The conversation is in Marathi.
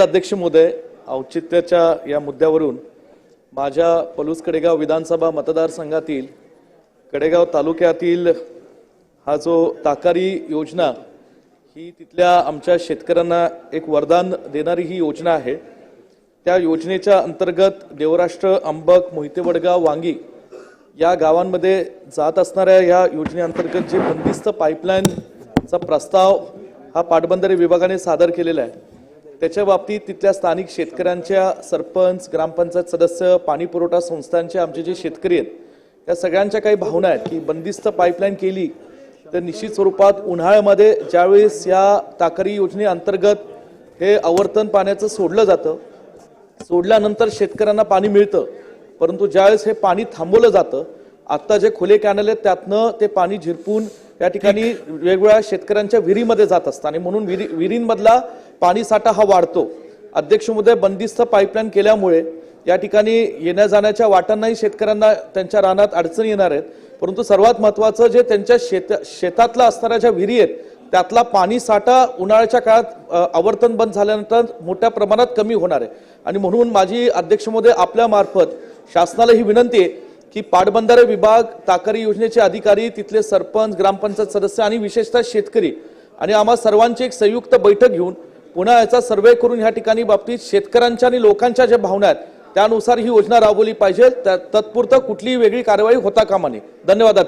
अध्यक्ष महोदय औचित्याच्या या मुद्द्यावरून माझ्या पलूस कडेगाव विधानसभा मतदारसंघातील कडेगाव तालुक्यातील हा जो ताकारी योजना ही तिथल्या आमच्या शेतकऱ्यांना एक वरदान देणारी ही योजना आहे. त्या योजनेच्या अंतर्गत देवराष्ट्र अंबक मोहिते वडगाव वांगी या गावांमध्ये जात असणाऱ्या या योजनेअंतर्गत जे बंदिस्त पाईपलाईनचा प्रस्ताव हा पाटबंधारे विभागाने सादर केलेला आहे. त्याच्या बाबतीत तिथल्या स्थानिक शेतकऱ्यांच्या सरपंच ग्रामपंचायत सदस्य पाणी पुरवठा संस्थांचे आमचे जे शेतकरी आहेत त्या सगळ्यांच्या काही भावना आहेत की बंदिस्त पाईपलाईन केली तर निश्चित स्वरूपात उन्हाळ्यामध्ये ज्यावेळेस या ताकरी योजनेअंतर्गत हे आवर्तन पाण्याचं सोडलं जातं सोडल्यानंतर शेतकऱ्यांना पाणी मिळतं परंतु ज्यावेळेस हे पाणी थांबवलं जातं आत्ता जे खुले कॅनल आहेत त्यातनं ते पाणी झिरपून या ठिकाणी वेगवेगळ्या शेतकऱ्यांच्या विहिरीमध्ये जात असतं आणि म्हणून विहिरी विहिरींमधला पाणी साठा हा वाढतो. अध्यक्ष महोदय बंदिस्त पाईपलाईन केल्यामुळे या ठिकाणी येण्या जाण्याच्या वाटांनाही शेतकऱ्यांना त्यांच्या रानात अडचणी येणार आहेत. परंतु सर्वात महत्वाचं जे त्यांच्या शेत शेतातला असणाऱ्या ज्या विहिरी आहेत त्यातला पाणी साठा उन्हाळ्याच्या काळात आवर्तन बंद झाल्यानंतर मोठ्या प्रमाणात कमी होणार आहे. आणि म्हणून माझी अध्यक्ष महोदय शासनाला ही विनंती आहे की पाटबंधारे विभाग ताकारी योजनेचे अधिकारी तिथले सरपंच ग्रामपंचायत सदस्य आणि विशेषतः शेतकरी. आणि आम्हा सर्वांची एक संयुक्त बैठक घेऊन पुन्हा याचा सर्वे करून ह्या ठिकाणी बाबतीत शेतकऱ्यांच्या आणि लोकांच्या ज्या भावना आहेत त्यानुसार ही योजना राबवली पाहिजे. त्या- तत्पुरतं कुठलीही वेगळी कारवाई होता कामा नये. धन्यवाद.